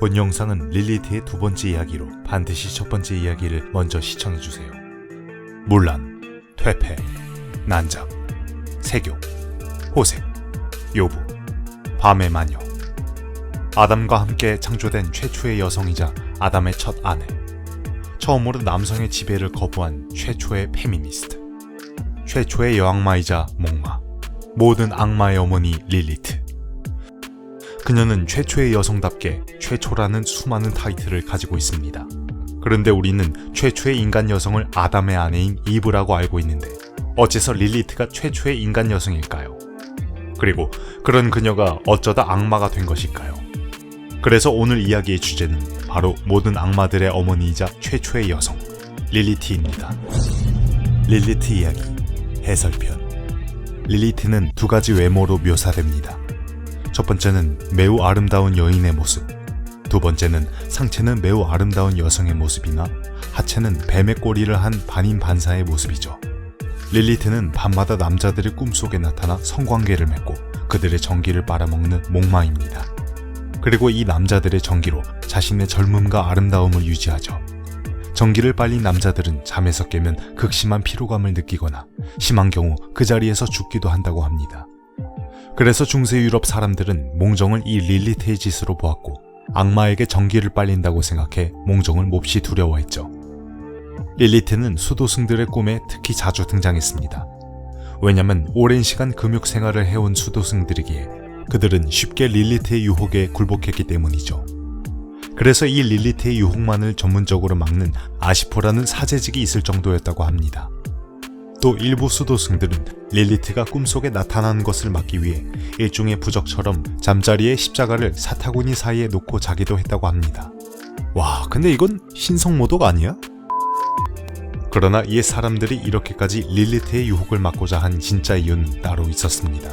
본 영상은 릴리트의 두 번째 이야기로 반드시 첫 번째 이야기를 먼저 시청해주세요. 물란, 퇴폐, 난작, 세교, 호색, 요부, 밤의 마녀. 아담과 함께 창조된 최초의 여성이자 아담의 첫 아내. 처음으로 남성의 지배를 거부한 최초의 페미니스트. 최초의 여악마이자 목마. 모든 악마의 어머니 릴리트. 그녀는 최초의 여성답게 최초라는 수많은 타이틀을 가지고 있습니다. 그런데 우리는 최초의 인간 여성을 아담의 아내인 이브라고 알고 있는데 어째서 릴리트가 최초의 인간 여성일까요? 그리고 그런 그녀가 어쩌다 악마가 된 것일까요? 그래서 오늘 이야기의 주제는 바로 모든 악마들의 어머니이자 최초의 여성 릴리트입니다. 릴리트 이야기 해설편 릴리트는 두 가지 외모로 묘사됩니다. 첫 번째는 매우 아름다운 여인의 모습, 두 번째는 상체는 매우 아름다운 여성의 모습이나 하체는 뱀의 꼬리를 한 반인 반사의 모습이죠. 릴리트는 밤마다 남자들의 꿈속에 나타나 성관계를 맺고 그들의 전기를 빨아먹는 목마입니다. 그리고 이 남자들의 전기로 자신의 젊음과 아름다움을 유지하죠. 전기를 빨린 남자들은 잠에서 깨면 극심한 피로감을 느끼거나 심한 경우 그 자리에서 죽기도 한다고 합니다. 그래서 중세 유럽 사람들은 몽정을 이 릴리트의 짓으로 보았고 악마에게 전기를 빨린다고 생각해 몽정을 몹시 두려워했죠. 릴리트는 수도승들의 꿈에 특히 자주 등장했습니다. 왜냐면 오랜 시간 금욕 생활을 해온 수도승들이기에 그들은 쉽게 릴리트의 유혹에 굴복했기 때문이죠. 그래서 이 릴리트의 유혹만을 전문적으로 막는 아시포라는 사제직이 있을 정도였다고 합니다. 또 일부 수도승들은 릴리트가 꿈속에 나타나는 것을 막기 위해 일종의 부적처럼 잠자리에 십자가를 사타구니 사이에 놓고 자기도 했다고 합니다. 와, 근데 이건 신성모독 아니야? 그러나 이 사람들이 이렇게까지 릴리트의 유혹을 막고자 한 진짜 이유는 따로 있었습니다.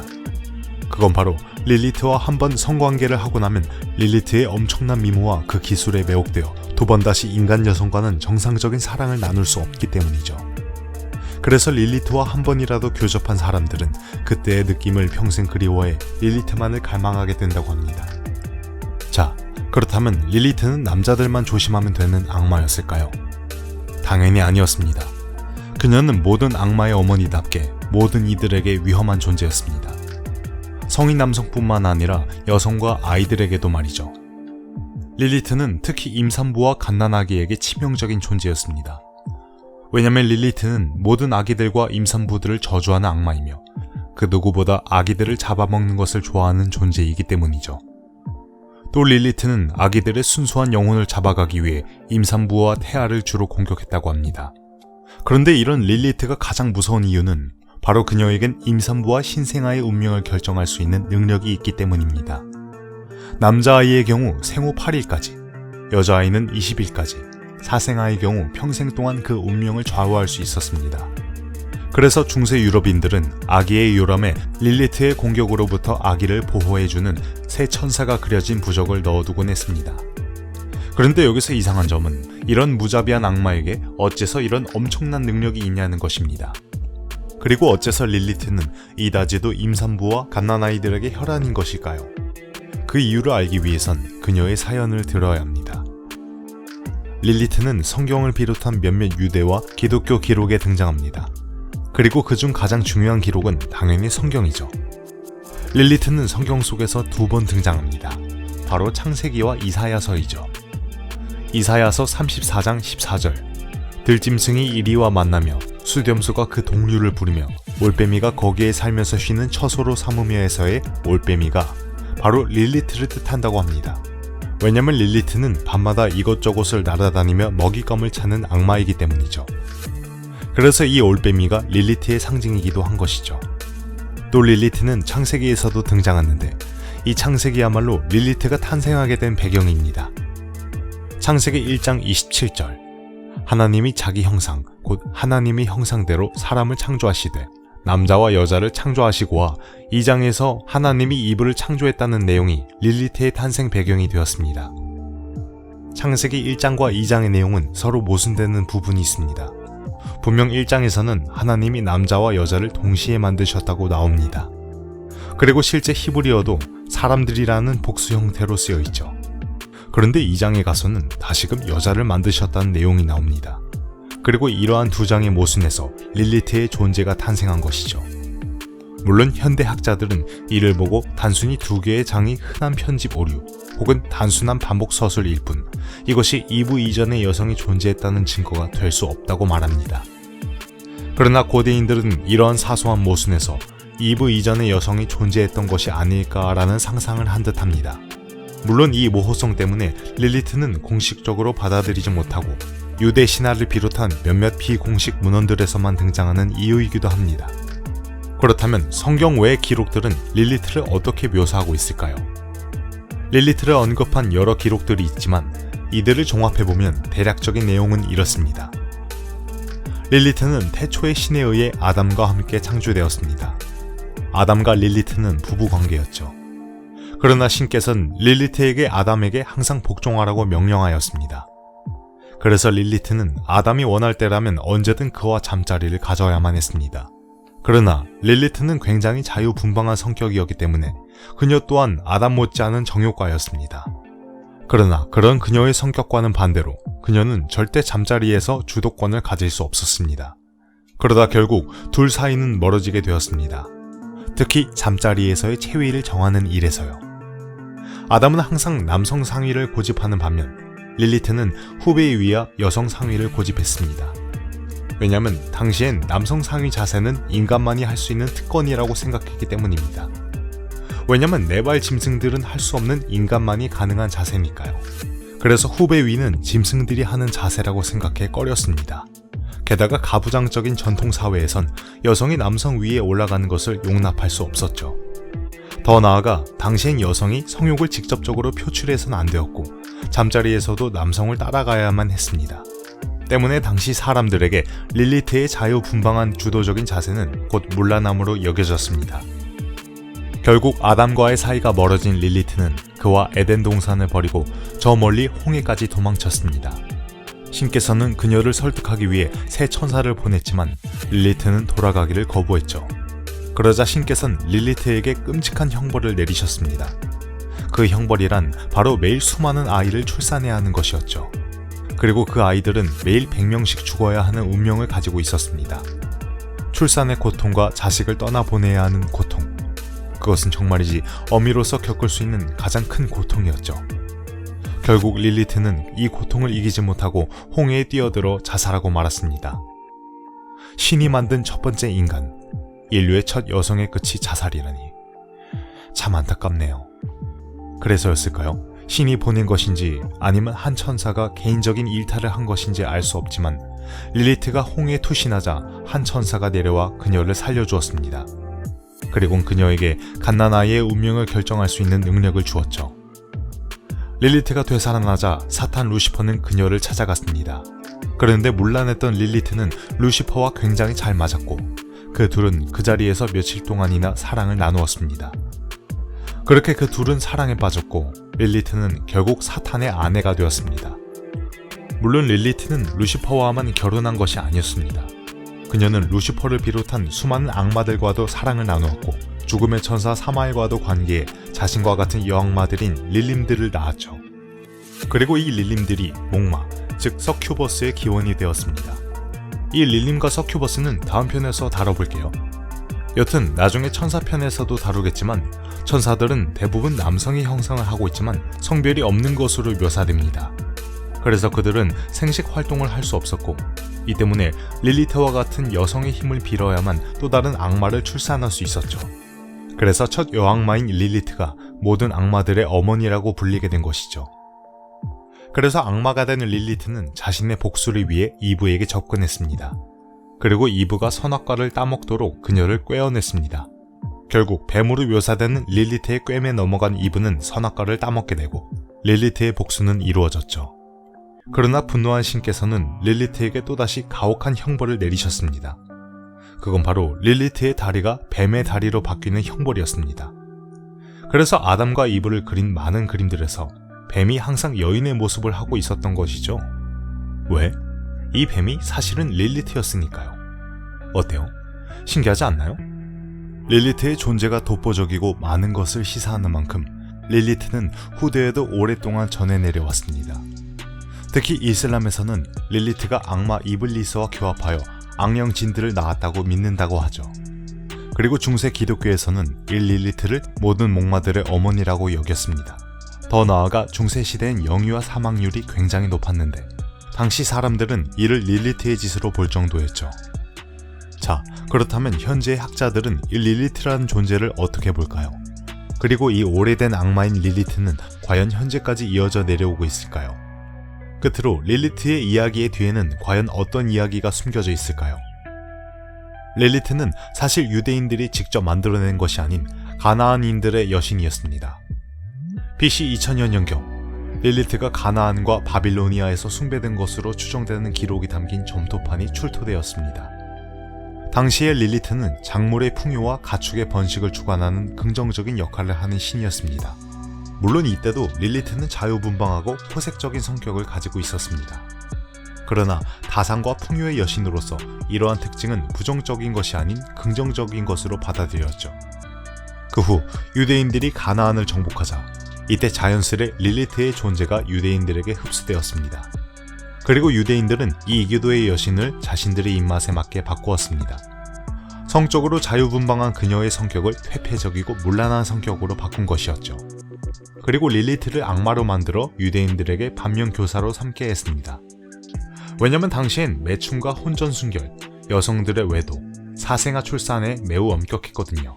그건 바로 릴리트와 한 번 성관계를 하고 나면 릴리트의 엄청난 미모와 그 기술에 매혹되어 두 번 다시 인간 여성과는 정상적인 사랑을 나눌 수 없기 때문이죠. 그래서 릴리트와 한 번이라도 교접한 사람들은 그때의 느낌을 평생 그리워해 릴리트만을 갈망하게 된다고 합니다. 자, 그렇다면 릴리트는 남자들만 조심하면 되는 악마였을까요? 당연히 아니었습니다. 그녀는 모든 악마의 어머니답게 모든 이들에게 위험한 존재였습니다. 성인 남성뿐만 아니라 여성과 아이들에게도 말이죠. 릴리트는 특히 임산부와 갓난아기에게 치명적인 존재였습니다. 왜냐면 릴리트는 모든 아기들과 임산부들을 저주하는 악마이며 그 누구보다 아기들을 잡아먹는 것을 좋아하는 존재이기 때문이죠. 또 릴리트는 아기들의 순수한 영혼을 잡아가기 위해 임산부와 태아를 주로 공격했다고 합니다. 그런데 이런 릴리트가 가장 무서운 이유는 바로 그녀에겐 임산부와 신생아의 운명을 결정할 수 있는 능력이 있기 때문입니다. 남자아이의 경우 생후 8일까지, 여자아이는 20일까지, 사생아의 경우 평생 동안 그 운명을 좌우할 수 있었습니다. 그래서 중세 유럽인들은 아기의 요람에 릴리트의 공격으로부터 아기를 보호해주는 새 천사가 그려진 부적을 넣어두곤 했습니다. 그런데 여기서 이상한 점은 이런 무자비한 악마에게 어째서 이런 엄청난 능력이 있냐는 것입니다. 그리고 어째서 릴리트는 이다지도 임산부와 갓난아이들에게 혈안인 것일까요? 그 이유를 알기 위해선 그녀의 사연을 들어야 합니다. 릴리트는 성경을 비롯한 몇몇 유대와 기독교 기록에 등장합니다. 그리고 그중 가장 중요한 기록은 당연히 성경이죠. 릴리트는 성경 속에서 두 번 등장합니다. 바로 창세기와 이사야서이죠. 이사야서 34장 14절. 들짐승이 이리와 만나며 수렴수가 그 동류를 부르며 올빼미가 거기에 살면서 쉬는 처소로 삼으며에서의 올빼미가 바로 릴리트를 뜻한다고 합니다. 왜냐면 릴리트는 밤마다 이것저것을 날아다니며 먹잇감을 찾는 악마이기 때문이죠. 그래서 이 올빼미가 릴리트의 상징이기도 한 것이죠. 또 릴리트는 창세기에서도 등장하는데 이 창세기야말로 릴리트가 탄생하게 된 배경입니다. 창세기 1장 27절 하나님이 자기 형상, 곧 하나님의 형상대로 사람을 창조하시되 남자와 여자를 창조하시고와 2장에서 하나님이 이브를 창조했다는 내용이 릴리트의 탄생 배경이 되었습니다. 창세기 1장과 2장의 내용은 서로 모순되는 부분이 있습니다. 분명 1장에서는 하나님이 남자와 여자를 동시에 만드셨다고 나옵니다. 그리고 실제 히브리어도 사람들이라는 복수 형태로 쓰여 있죠. 그런데 이 장에 가서는 다시금 여자를 만드셨다는 내용이 나옵니다. 그리고 이러한 두 장의 모순에서 릴리트의 존재가 탄생한 것이죠. 물론 현대 학자들은 이를 보고 단순히 두 개의 장이 흔한 편집 오류 혹은 단순한 반복 서술일 뿐 이것이 이부 이전의 여성이 존재했다는 증거가 될 수 없다고 말합니다. 그러나 고대인들은 이러한 사소한 모순에서 이브 이전의 여성이 존재했던 것이 아닐까라는 상상을 한 듯합니다. 물론 이 모호성 때문에 릴리트는 공식적으로 받아들이지 못하고 유대 신화를 비롯한 몇몇 비공식 문헌들에서만 등장하는 이유이기도 합니다. 그렇다면 성경 외의 기록들은 릴리트를 어떻게 묘사하고 있을까요? 릴리트를 언급한 여러 기록들이 있지만 이들을 종합해보면 대략적인 내용은 이렇습니다. 릴리트는 태초의 신에 의해 아담과 함께 창조되었습니다. 아담과 릴리트는 부부 관계였죠. 그러나 신께서는 릴리트에게 아담에게 항상 복종하라고 명령하였습니다. 그래서 릴리트는 아담이 원할 때라면 언제든 그와 잠자리를 가져야만 했습니다. 그러나 릴리트는 굉장히 자유분방한 성격이었기 때문에 그녀 또한 아담 못지않은 정욕가였습니다. 그러나 그런 그녀의 성격과는 반대로 그녀는 절대 잠자리에서 주도권을 가질 수 없었습니다. 그러다 결국 둘 사이는 멀어지게 되었습니다. 특히 잠자리에서의 체위를 정하는 일에서요. 아담은 항상 남성 상위를 고집하는 반면 릴리트는 후배에 위하 여성 상위를 고집했습니다. 왜냐하면 당시엔 남성 상위 자세는 인간만이 할 수 있는 특권이라고 생각했기 때문입니다. 왜냐면 네발 짐승들은 할 수 없는 인간만이 가능한 자세니까요. 그래서 후배 위는 짐승들이 하는 자세라고 생각해 꺼렸습니다. 게다가 가부장적인 전통 사회에선 여성이 남성 위에 올라가는 것을 용납할 수 없었죠. 더 나아가 당시엔 여성이 성욕을 직접적으로 표출해서는 안 되었고 잠자리에서도 남성을 따라가야만 했습니다. 때문에 당시 사람들에게 릴리트의 자유분방한 주도적인 자세는 곧 물라남으로 여겨졌습니다. 결국 아담과의 사이가 멀어진 릴리트는 그와 에덴 동산을 버리고 저 멀리 홍해까지 도망쳤습니다. 신께서는 그녀를 설득하기 위해 새 천사를 보냈지만 릴리트는 돌아가기를 거부했죠. 그러자 신께서는 릴리트에게 끔찍한 형벌을 내리셨습니다. 그 형벌이란 바로 매일 수많은 아이를 출산해야 하는 것이었죠. 그리고 그 아이들은 매일 100명씩 죽어야 하는 운명을 가지고 있었습니다. 출산의 고통과 자식을 떠나보내야 하는 고통. 그것은 정말이지 어미로서 겪을 수 있는 가장 큰 고통이었죠. 결국 릴리트는 이 고통을 이기지 못하고 홍해에 뛰어들어 자살하고 말았습니다. 신이 만든 첫 번째 인간, 인류의 첫 여성의 끝이 자살이라니. 참 안타깝네요. 그래서였을까요? 신이 보낸 것인지 아니면 한 천사가 개인적인 일탈을 한 것인지 알 수 없지만 릴리트가 홍해에 투신하자 한 천사가 내려와 그녀를 살려주었습니다. 그리고 그녀에게 갓난아이의 운명을 결정할 수 있는 능력을 주었죠. 릴리트가 되살아나자 사탄 루시퍼는 그녀를 찾아갔습니다. 그런데 문란했던 릴리트는 루시퍼와 굉장히 잘 맞았고 그 둘은 그 자리에서 며칠 동안이나 사랑을 나누었습니다. 그렇게 그 둘은 사랑에 빠졌고 릴리트는 결국 사탄의 아내가 되었습니다. 물론 릴리트는 루시퍼와만 결혼한 것이 아니었습니다. 그녀는 루시퍼를 비롯한 수많은 악마들과도 사랑을 나누었고 죽음의 천사 사마엘과도 관계해 자신과 같은 여악마들인 릴림들을 낳았죠. 그리고 이 릴림들이 목마, 즉 서큐버스의 기원이 되었습니다. 이 릴림과 서큐버스는 다음 편에서 다뤄볼게요. 여튼 나중에 천사편에서도 다루겠지만 천사들은 대부분 남성이 형성을 하고 있지만 성별이 없는 것으로 묘사됩니다. 그래서 그들은 생식 활동을 할 수 없었고 이 때문에 릴리트와 같은 여성의 힘을 빌어야만 또 다른 악마를 출산할 수 있었죠. 그래서 첫 여악마인 릴리트가 모든 악마들의 어머니라고 불리게 된 것이죠. 그래서 악마가 되는 릴리트는 자신의 복수를 위해 이브에게 접근했습니다. 그리고 이브가 선악과를 따먹도록 그녀를 꿰어냈습니다. 결국 뱀으로 묘사되는 릴리트의 꿰매 넘어간 이브는 선악과를 따먹게 되고 릴리트의 복수는 이루어졌죠. 그러나 분노한 신께서는 릴리트에게 또다시 가혹한 형벌을 내리셨습니다. 그건 바로 릴리트의 다리가 뱀의 다리로 바뀌는 형벌이었습니다. 그래서 아담과 이브를 그린 많은 그림들에서 뱀이 항상 여인의 모습을 하고 있었던 것이죠. 왜? 이 뱀이 사실은 릴리트였으니까요. 어때요? 신기하지 않나요? 릴리트의 존재가 독보적이고 많은 것을 시사하는 만큼 릴리트는 후대에도 오랫동안 전해 내려왔습니다. 특히 이슬람에서는 릴리트가 악마 이블리스와 교합하여 악령 진들을 낳았다고 믿는다고 하죠. 그리고 중세 기독교에서는 이 릴리트를 모든 목마들의 어머니라고 여겼습니다. 더 나아가 중세 시대엔 영유아 사망률이 굉장히 높았는데 당시 사람들은 이를 릴리트의 짓으로 볼 정도였죠. 자, 그렇다면 현재의 학자들은 이 릴리트라는 존재를 어떻게 볼까요? 그리고 이 오래된 악마인 릴리트는 과연 현재까지 이어져 내려오고 있을까요? 끝으로 릴리트의 이야기의 뒤에는 과연 어떤 이야기가 숨겨져 있을까요? 릴리트는 사실 유대인들이 직접 만들어낸 것이 아닌 가나안인들의 여신이었습니다. BC 2000년경 릴리트가 가나안과 바빌로니아에서 숭배된 것으로 추정되는 기록이 담긴 점토판이 출토되었습니다. 당시의 릴리트는 작물의 풍요와 가축의 번식을 주관하는 긍정적인 역할을 하는 신이었습니다. 물론 이때도 릴리트는 자유분방하고 포색적인 성격을 가지고 있었습니다. 그러나 다산과 풍요의 여신으로서 이러한 특징은 부정적인 것이 아닌 긍정적인 것으로 받아들였죠. 그 후 유대인들이 가나안을 정복하자 이때 자연스레 릴리트의 존재가 유대인들에게 흡수되었습니다. 그리고 유대인들은 이 이교도의 여신을 자신들의 입맛에 맞게 바꾸었습니다. 성적으로 자유분방한 그녀의 성격을 퇴폐적이고 문란한 성격으로 바꾼 것이었죠. 그리고 릴리트를 악마로 만들어 유대인들에게 반면 교사로 삼게 했습니다. 왜냐면 당시엔 매춘과 혼전 순결, 여성들의 외도, 사생아 출산에 매우 엄격했거든요.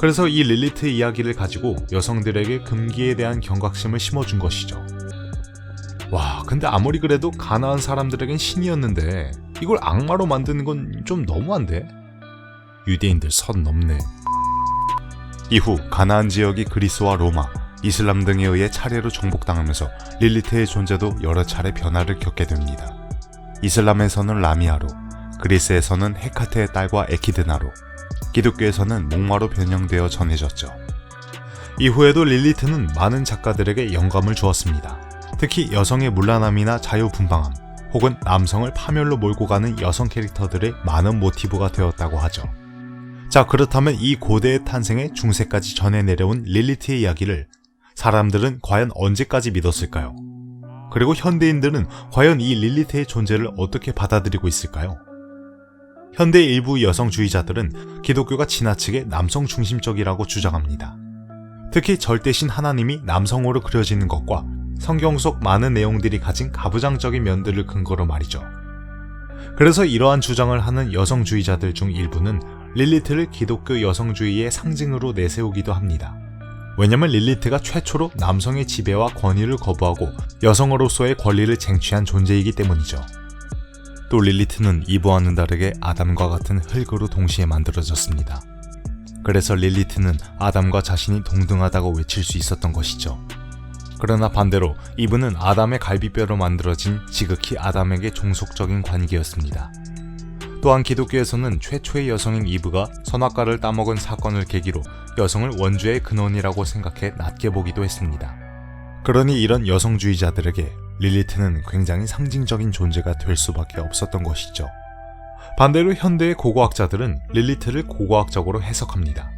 그래서 이 릴리트 이야기를 가지고 여성들에게 금기에 대한 경각심을 심어준 것이죠. 와, 근데 아무리 그래도 가나안 사람들에겐 신이었는데 이걸 악마로 만드는 건 좀 너무한데? 유대인들 선 넘네. 이후 가나안 지역이 그리스와 로마, 이슬람 등에 의해 차례로 정복당하면서 릴리트의 존재도 여러 차례 변화를 겪게 됩니다. 이슬람에서는 라미아로, 그리스에서는 헤카테의 딸과 에키드나로, 기독교에서는 목마로 변형되어 전해졌죠. 이후에도 릴리트는 많은 작가들에게 영감을 주었습니다. 특히 여성의 문란함이나 자유분방함, 혹은 남성을 파멸로 몰고 가는 여성 캐릭터들의 많은 모티브가 되었다고 하죠. 자, 그렇다면 이 고대의 탄생에 중세까지 전해 내려온 릴리트의 이야기를 사람들은 과연 언제까지 믿었을까요? 그리고 현대인들은 과연 이 릴리트의 존재를 어떻게 받아들이고 있을까요? 현대 일부 여성주의자들은 기독교가 지나치게 남성 중심적이라고 주장합니다. 특히 절대신 하나님이 남성으로 그려지는 것과 성경 속 많은 내용들이 가진 가부장적인 면들을 근거로 말이죠. 그래서 이러한 주장을 하는 여성주의자들 중 일부는 릴리트를 기독교 여성주의의 상징으로 내세우기도 합니다. 왜냐면 릴리트가 최초로 남성의 지배와 권위를 거부하고 여성으로서의 권리를 쟁취한 존재이기 때문이죠. 또 릴리트는 이브와는 다르게 아담과 같은 흙으로 동시에 만들어졌습니다. 그래서 릴리트는 아담과 자신이 동등하다고 외칠 수 있었던 것이죠. 그러나 반대로 이브는 아담의 갈비뼈로 만들어진 지극히 아담에게 종속적인 관계였습니다. 또한 기독교에서는 최초의 여성인 이브가 선악과를 따먹은 사건을 계기로 여성을 원죄의 근원이라고 생각해 낮게 보기도 했습니다. 그러니 이런 여성주의자들에게 릴리트는 굉장히 상징적인 존재가 될 수밖에 없었던 것이죠. 반대로 현대의 고고학자들은 릴리트를 고고학적으로 해석합니다.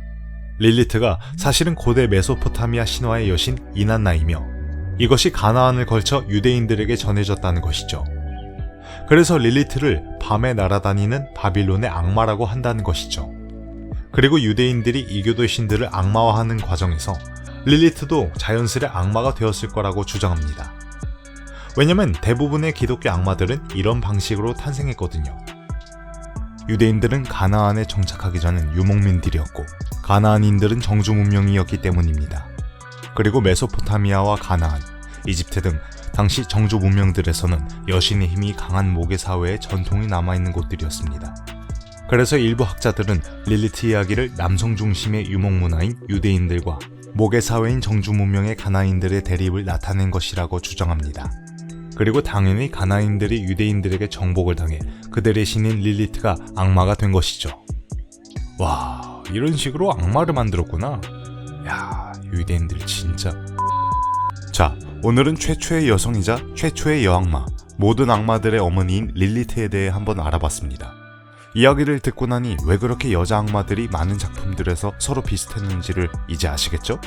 릴리트가 사실은 고대 메소포타미아 신화의 여신 이난나이며 이것이 가나안을 걸쳐 유대인들에게 전해졌다는 것이죠. 그래서 릴리트를 밤에 날아다니는 바빌론의 악마라고 한다는 것이죠. 그리고 유대인들이 이교도 신들을 악마화하는 과정에서 릴리트도 자연스레 악마가 되었을 거라고 주장합니다. 왜냐면 대부분의 기독교 악마들은 이런 방식으로 탄생했거든요. 유대인들은 가나안에 정착하기 전엔 유목민들이었고 가나안인들은 정주 문명이었기 때문입니다. 그리고 메소포타미아와 가나안, 이집트 등 당시 정주 문명들에서는 여신의 힘이 강한 모계 사회의 전통이 남아있는 곳들이었습니다. 그래서 일부 학자들은 릴리트 이야기를 남성 중심의 유목 문화인 유대인들과 모계 사회인 정주 문명의 가나인들의 대립을 나타낸 것이라고 주장합니다. 그리고 당연히 가나인들이 유대인들에게 정복을 당해 그들의 신인 릴리트가 악마가 된 것이죠. 와, 이런 식으로 악마를 만들었구나. 야, 유대인들 진짜. 자, 오늘은 최초의 여성이자 최초의 여악마, 모든 악마들의 어머니인 릴리트에 대해 한번 알아봤습니다. 이야기를 듣고 나니 왜 그렇게 여자 악마들이 많은 작품들에서 서로 비슷했는지를 이제 아시겠죠?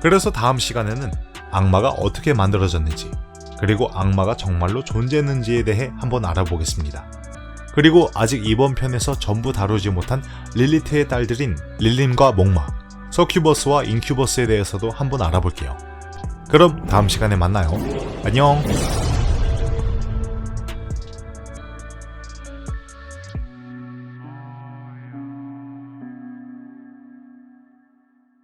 그래서 다음 시간에는 악마가 어떻게 만들어졌는지, 그리고 악마가 정말로 존재했는지에 대해 한번 알아보겠습니다. 그리고 아직 이번 편에서 전부 다루지 못한 릴리트의 딸들인 릴림과 목마, 서큐버스와 인큐버스에 대해서도 한번 알아볼게요. 그럼 다음 시간에 만나요. 안녕!